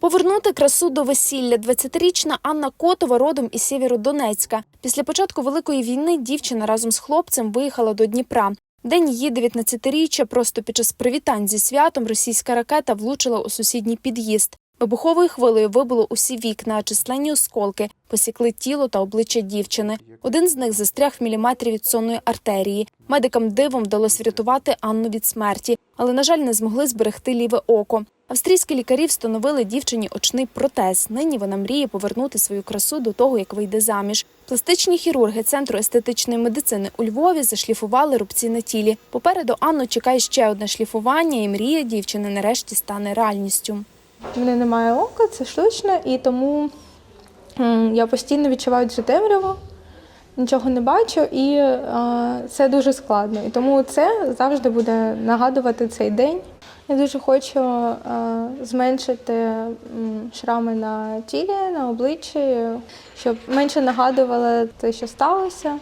Повернути красу до весілля. 20-річна Анна Котова родом із Сєвєродонецька. Після початку великої війни дівчина разом з хлопцем виїхала до Дніпра. День її 19-річчя просто під час привітань зі святом російська ракета влучила у сусідній під'їзд. Вибуховою хвилею вибило усі вікна, численні осколки посікли тіло та обличчя дівчини. Один з них застряг в міліметрі від сонної артерії. Медикам дивом вдалося врятувати Анну від смерті, але, на жаль, не змогли зберегти ліве око. Австрійські лікарі встановили дівчині очний протез. Нині вона мріє повернути свою красу до того, як вийде заміж. Пластичні хірурги центру естетичної медицини у Львові зашліфували рубці на тілі. Попереду Анну чекає ще одне шліфування, і мрія дівчини нарешті стане реальністю. У мене немає ока, це штучно, і тому я постійно відчуваю цю темряву, нічого не бачу, і е, це дуже складно. І тому це завжди буде нагадувати цей день. Я дуже хочу е, зменшити шрами на тілі, на обличчі, щоб менше нагадувало те, що сталося.